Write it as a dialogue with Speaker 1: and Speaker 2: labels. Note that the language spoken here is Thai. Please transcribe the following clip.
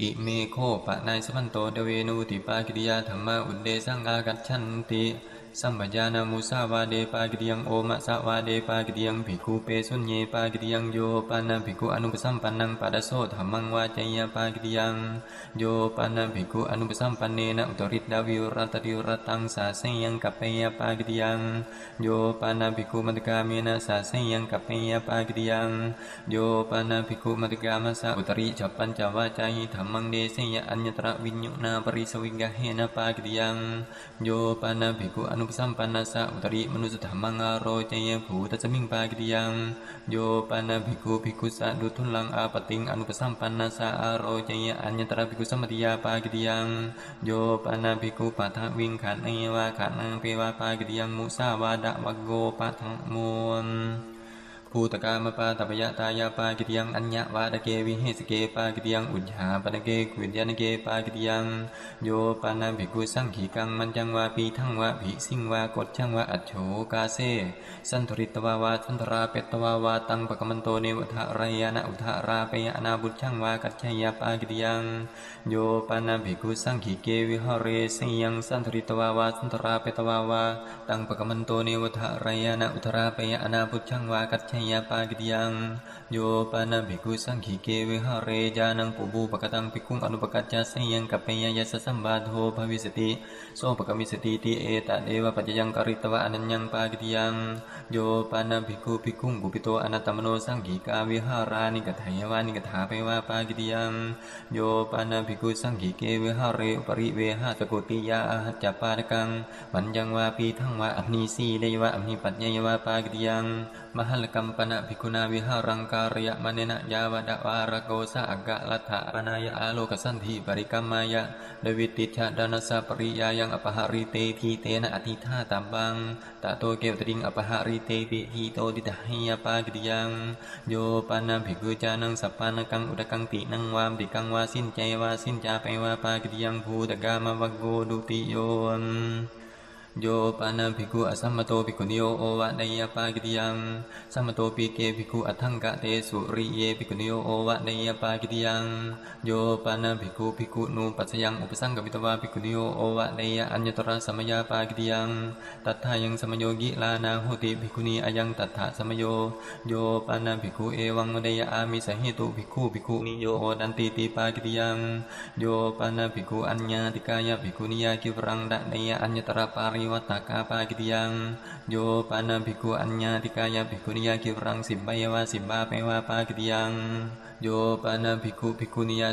Speaker 1: อิเมโคปะนายสมันโตเดเวนุติปากิริยาธรรมาอุเดสังอากัจฉันติ สัมปญานามุสาวาเดปากิริยังโอมะสาวาเดปากิริยังภิกขุเปสุญเยปากิริยังโยปานาภิกขุอนุปสัมปันนังปัสโสธรรมังวาจยปากิริยังโยปานาภิกขุอนุปสัมปันเนนะอุตริตดาวิรัตติรตังสาเสยังกัปเปยปากิริยังโยปานาภิกขุมัตตกาเมนะสาเสยังกัปเปยปากิริยังโยปานาภิกขุมัตตกามะสะอุตริจัปปัญจวาจายิธรรมังเดเสยอัญญตระวิญญุนาปริสวิกะเหนะปากิริยังโยปานาภิกขุอนุปสัมปันนาสะอุตริมนุสธรรมังอาโรจยภูตจมิงปากิริยังโยปานาภิกขุภิกขุสะดุทุนลังอาปติงอนุปสัมปันนาสะอาโรจยอัญญตระภิกขุสมัติยาปากิริยังโยปานาภิกขุปัทวิงขันเอวาขันังเปวาปากิริยังมุสาวาดะวะโกปัทมวน ภูตกามปาตปยตายาปากิติยังอัญญวาดเกวิเหสเกปากิติยังอุจหาปนเกกุญญานเกปากิติยังโยปานาภิกขุสังขีกังมันจังวาปีทั้งวาภิสิงวากดจังวาอัจโฉกาเซสันทริตวาวาสันทราเปตวาวาตังปะกมันโตเนวทะรายานะอุทะราเปยอนาบุตรชังวากัจฉยาปากิติยังโยปานาภิกขุสังขีเกวิหเรสิยังสันทริตวาวาสันทราเปตวาวาตังปะกมันโตเนวทะรายานะอุทราเปยอนาบุตรชังวากัจฉยาปากิตยังโยปานาภิกขุสังขีเกวิหเรจานังปุบูปะกตังภิกขุอนุปกัจจสยังกัปเปยยสสสัมบาโทภวิสติโสปกมิสติติเอตเดวปัจจยังกริตวะอนัญญังปากิตยังโยปานาภิกขุภิกขุกุปิโตอนัตตมโนสังขีกาวิหารานิกถายวานิกถาเปวาปากิตยังโยปานาภิกขุสังขีเกวิหเรอุปริเวหะสกุติยาอาหัจจปาดกังมันยังวาปีทั้งวาอนิสีเดวะอภิปัจญยวาปากิติยังมหัลกัมปนะภิกขุนาวิหารังการยะมเนนะยาวดะวารโกสะอักะลัทธปนายะอาโลกสันธิปริกัมมายะเดวิติชะดานัสสะปริยายังอปหาริเตทีเตนะอธิธาตัมบังตะโตเกวตริงอปหาริเตปิทีโตติตหิยปากิติยังโยปานาภิกขุจานังสัพพานะกังอุดกังตินังวามติกังวาสินใจวาสินจาไปวาปากิติยังภูตกามวโกดุติโย โยปานาภิกขุอสัมมโตภิกขุนิโยโอวะไนยปากิติยังสัมมโตปีเกภิกขุอัฏฐังกะเตสุริเยภิกขุนิโยโอวะไนยปากิติยังโยปานาภิกขุภิกขุนูปัสสยังอุปสังกปิตวาภิกขุนิโยโอวะไนยอัญญตระสัมมยาปากิติยังตัทธายังสมโยกิลานาโหติภิกขุนีอายังตัทธะสมโยโยปานาภิกขุเอวังวเนยอามิสเหตุภิกขุภิกขุนิโยโอดันติติปากิติยังโยปานาภิกขุอัญญาติกายะภิกขุนิยากิวรังดะเนยอัญญตระปาริวัตตากาปากิติยัง โยปานาภิกขุอัญญาติกายาภิกขุนิยากิวรังสิบใบวาสิบบาเปวาปากิติยัง โยปานาภิกขุภิกขุนิยา